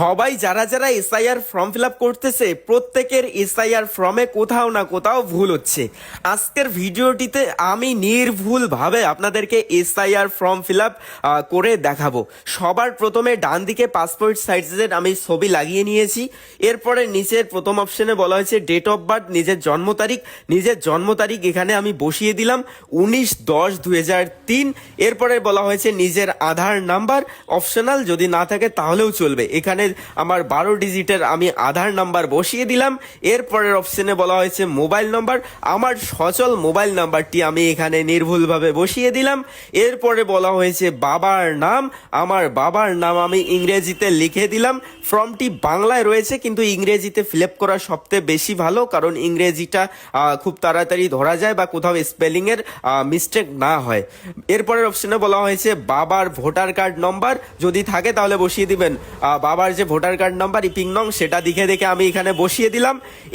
সবাই যারা যারা এসআইআর ফর্ম ফিল আপ করতেছে, প্রত্যেকের এসআইআর ফর্মে কোথাও না কোথাও ভুল হচ্ছে। আজকের ভিডিওটিতে আমি নির্ভুলভাবে আপনাদেরকে এসআইআর ফর্ম ফিল আপ করে দেখাবো। সবার প্রথমে ডান দিকে পাসপোর্ট সাইজের আমি ছবি লাগিয়ে নিয়েছি। এরপরে নিচের প্রথম অপশনে বলা হয়েছে ডেট অফ বার্থ নিজের জন্ম তারিখ, নিজের জন্ম তারিখ এখানে আমি বসিয়ে দিলাম, উনিশ দশ হাজার তিন। এরপরে বলা হয়েছে নিজের আধার নাম্বার অপশনাল যদি না থাকে তাহলেও চলবে। এখানে আমার বারো ডিজিটের আমি আধার নাম্বার বসিয়ে দিলাম। এরপরের অপশনে বলা হয়েছে মোবাইল নাম্বার আমার সচল মোবাইল নাম্বারটি আমি এখানে নির্ভুলভাবে বসিয়ে দিলাম। এরপরে বলা হয়েছে বাবার নাম। আমার বাবার নাম আমি ইংরেজিতে লিখে দিলাম। ফর্মটি বাংলায় রয়েছে কিন্তু ইংরেজিতে ফিল আপ করা সবচেয়ে বেশি ভালো কারণ ইংরেজিটা খুব তাড়াতাড়ি ধরা যায় বা কোথাও স্পেলিংয়ের মিস্টেক না হয়। এরপরের অপশনে বলা হয়েছে বাবার ভোটার কার্ড নম্বর। যদি থাকে তাহলে বসিয়ে দিবেন। আহ, বাবার যে ভোটার কার্ড নাম্বার ইপিং নং সেটা দেখে দেখে আমি এখানে বসিয়ে দিলাম।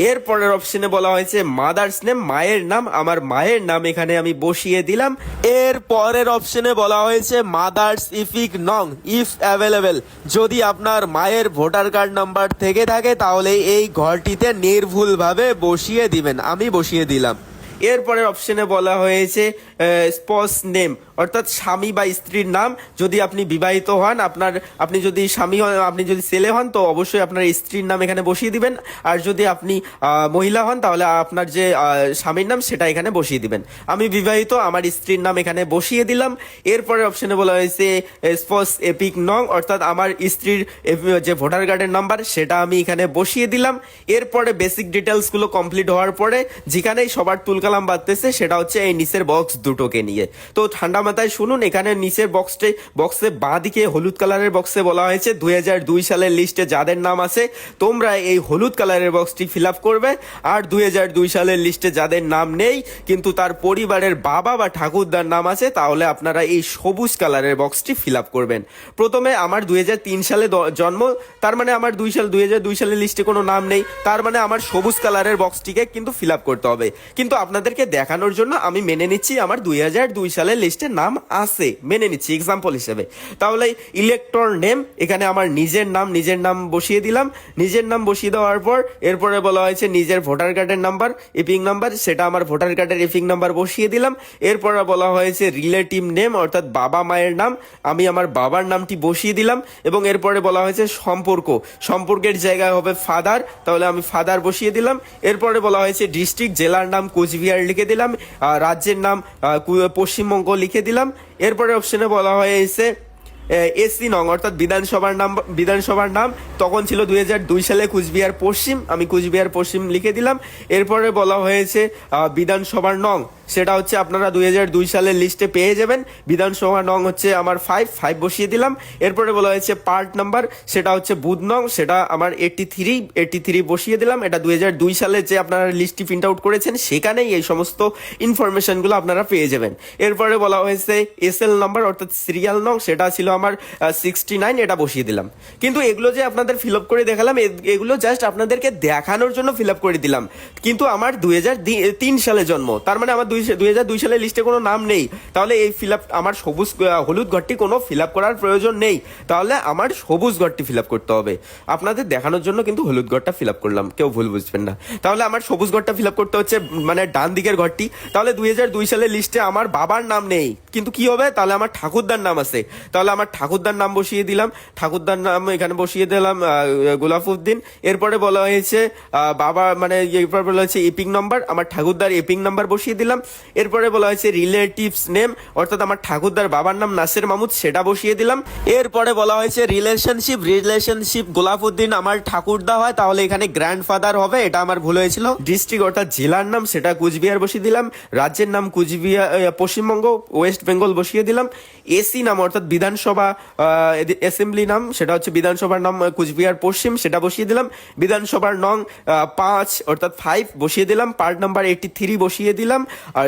এরপরের অপশনে বলা হয়েছে মাদার্স নেম মায়ের নাম। আমার মায়ের নাম এখানে আমি বসিয়ে দিলাম। এর পরের অপশনে বলা হয়েছে মাদার্স ইফিক নং ইফ অ্যাভেলেবেল যদি আপনার মায়ের ভোটার কার্ড নাম্বার থেকে থাকে, তাহলে এই ঘরটিতে নির্ভুলভাবে বসিয়ে দিবেন। আমি বসিয়ে দিলাম। এরপরের অপশনে বলা হয়েছে স্পস নেম, অর্থাৎ স্বামী বা স্ত্রীর নাম। যদি আপনি বিবাহিত হন, আপনার, আপনি যদি স্বামী হন, আপনি যদি ছেলে হন, তো অবশ্যই আপনার স্ত্রীর নাম এখানে বসিয়ে দিবেন। আর যদি আপনি মহিলা হন, তাহলে আপনার যে স্বামীর নাম, সেটা এখানে বসিয়ে দিবেন। আমি বিবাহিত, আমার স্ত্রীর নাম এখানে বসিয়ে দিলাম। এরপরে অপশনে বলা হয়েছে স্পস এপিক নং, অর্থাৎ আমার স্ত্রীর যে ভোটার কার্ডের নাম্বার, সেটা আমি এখানে বসিয়ে দিলাম। এরপরে বেসিক ডিটেলসগুলো কমপ্লিট হওয়ার পরে, যেখানেই সবার তুলকালাম বাড়তেছে সেটা হচ্ছে এই নিচের বক্স দুটোকে নিয়ে। তো ঠান্ডা মাথায় শুনুন, এখানে নিচের বক্সটে বক্সে বাঁ দিকে হলুদ কালারের বক্সে বলা হয়েছে, দুই দুই সালের লিস্টে যাদের নাম আছে, তোমরা এই হলুদ কালারের বক্সটি ফিল আপ করবে। আর দুই দুই সালের লিস্টে যাদের নাম নেই, কিন্তু তার পরিবারের বাবা বা ঠাকুরদার নাম আছে, তাহলে আপনারা এই সবুজ কালারের বক্সটি ফিল আপ করবেন। প্রথমে আমার দুই হাজার তিন সালে জন্ম, তার মানে আমার দুই সাল, দুই দুই সালের লিস্টে কোনো নাম নেই, তার মানে আমার সবুজ কালারের বক্সটিকে কিন্তু ফিল আপ করতে হবে। কিন্তু আপনাদেরকে দেখানোর জন্য আমি মেনে নিচ্ছি আমার দুই হাজার দুই সালের লিস্টে নাম আছে। মেনে নিচ্ছি এক্সাম্পল হিসেবে। তাহলে ইলেকট্রন নেম এখানে আমার নিজের নাম নিজের নাম বসিয়ে দিলাম। নিজের নাম বসিয়ে দেওয়ার পর এরপরে বলা হয়েছে নিজের ভোটার কার্ডের নাম্বার ইপিং নাম্বার, সেটা আমার ভোটার কার্ডের ইপিং নাম্বার বসিয়ে দিলাম। এরপরে বলা হয়েছে রিলেটিভ নেম অর্থাৎ বাবা মায়ের নাম, আমি আমার বাবার নামটি বসিয়ে দিলাম। এবং এরপরে বলা হয়েছে সম্পর্ক, সম্পর্কের জায়গায় হবে ফাদার তাহলে আমি ফাদার বসিয়ে দিলাম। এরপরে বলা হয়েছে ডিস্ট্রিক্ট জেলার নাম কোচবিহার লিখে দিলাম রাজ্যের নাম পশ্চিমবঙ্গ লিখে দিলাম। এরপরে অপশনে বলা হয়েছে এসি নং, অর্থাৎ বিধানসভার নাম বিধানসভার নাম। তখন ছিল দুই দুই সালে কুচবিহার পশ্চিম, আমি কুচবিহার পশ্চিম লিখে দিলাম। এরপরে বলা হয়েছে বিধানসভার নং। সেটা হচ্ছে আপনারা দুই দুই সালের লিস্টে পেয়ে যাবেন। বিধানসভা নং হচ্ছে আমার ফাইভ ফাইভ বসিয়ে দিলাম। এরপরে বলা হয়েছে পার্ট নাম্বার সেটা হচ্ছে বুথ নং, সেটা আমার এইটটি থ্রি এইটটি থ্রি বসিয়ে দিলাম। এটা দুই দুই সালে যে আপনারা লিস্টটি প্রিন্ট আউট করেছেন, সেখানেই এই সমস্ত ইনফরমেশনগুলো আপনারা পেয়ে যাবেন। এরপরে বলা হয়েছে এস এল নাম্বার অর্থাৎ সিরিয়াল নং, সেটা ছিল আমার সিক্সটি নাইন এটা বসিয়ে দিলাম। কিন্তু এগুলো যে আপনাদের ফিল আপ করে দেখালাম এগুলো জাস্ট আপনাদেরকে দেখানোর জন্য ফিল আপ করে দিলাম। কিন্তু আমার দুই তিন সালে জন্ম, তার মানে আমার দুই হাজার দুই সালের লিস্টে কোনো নাম নেই। তাহলে এই ফিল আপ আমার সবুজ হলুদ ঘরটি কোনো ফিল আপ করার প্রয়োজন নেই। তাহলে আমার সবুজ ঘরটি ফিল আপ করতে হবে। আপনাদের দেখানোর জন্য কিন্তু হলুদ ঘরটা ফিল আপ করলাম। কেউ ভুল বুঝবেন না। তাহলে আমার সবুজ ঘরটা ফিল আপ করতে হচ্ছে মানে ডান দিকের ঘরটি। তাহলে দুই হাজার দুই সালের লিস্টে আমার বাবার নাম নেই। কিন্তু কি হবে? তাহলে আমার ঠাকুরদার নাম আছে। তাহলে আমার ঠাকুরদার নাম বসিয়ে দিলাম। ঠাকুরদার নাম এখানে বসিয়ে দিলাম গোলাফুদ্দিন এরপরে বলা হয়েছে বাবা মানে এরপর বলা হয়েছে এপিং নাম্বার আমার ঠাকুরদার এপিং নাম্বার বসিয়ে দিলাম। এরপরে বলা হয়েছে রিলেটিভস নেম অর্থাৎ আমার ঠাকুরদার বাবার নাম নাসির মাহমুদ, সেটা বসিয়ে দিলাম। এরপরে বলা হয়েছে রিলেশনশিপ রিলেশনশিপ গোলাফুদ্দিন আমার ঠাকুরদা হয়, তাহলে এখানে গ্র্যান্ডফাদার হবে, এটা আমার ভুল হয়েছিল। ডিস্ট্রিক্ট অর্থাৎ জেলার নাম, সেটা কুচবিহার বসিয়ে দিলাম। রাজ্যের নাম কুচবিহার পশ্চিমবঙ্গ, ওয়েস্ট বেঙ্গল বসিয়ে দিলাম। এসি নাম, অর্থাৎ বিধানসভা অ্যাসেম্বলি নাম, সেটা হচ্ছে বিধানসভার নাম কুচবিহার পশ্চিম, সেটা বসিয়ে দিলাম। বিধানসভার নং পাঁচ, অর্থাৎ ফাইভ বসিয়ে দিলাম। পার্ট নাম্বার এইটি থ্রি বসিয়ে দিলাম।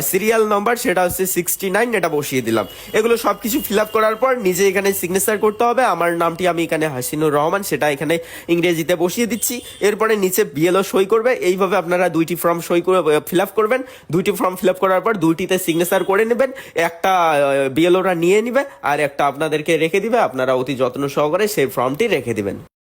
সিরিয়াল নাম্বার সেটা হচ্ছে সিক্সটি নাইন এটা বসিয়ে দিলাম। এগুলো সব কিছু ফিল আপ করার পর নিজে এখানে সিগনেচার করতে হবে। আমার নামটি আমি এখানে হাসিনুর রহমান, সেটা এখানে ইংরেজিতে বসিয়ে দিচ্ছি। এরপরে নিচে বিএলও সই করবে। এইভাবে আপনারা দুইটি ফর্ম সই করে ফিল আপ করবেন। দুইটি ফর্ম ফিল আপ করার পর দুইটিতে সিগনেচার করে নেবেন। একটা বিএলওরা নিয়ে নিবে, আর একটা আপনাদেরকে রেখে দিবে। আপনারা অতি যত্ন সহকারে সেই ফর্মটি রেখে দিবেন।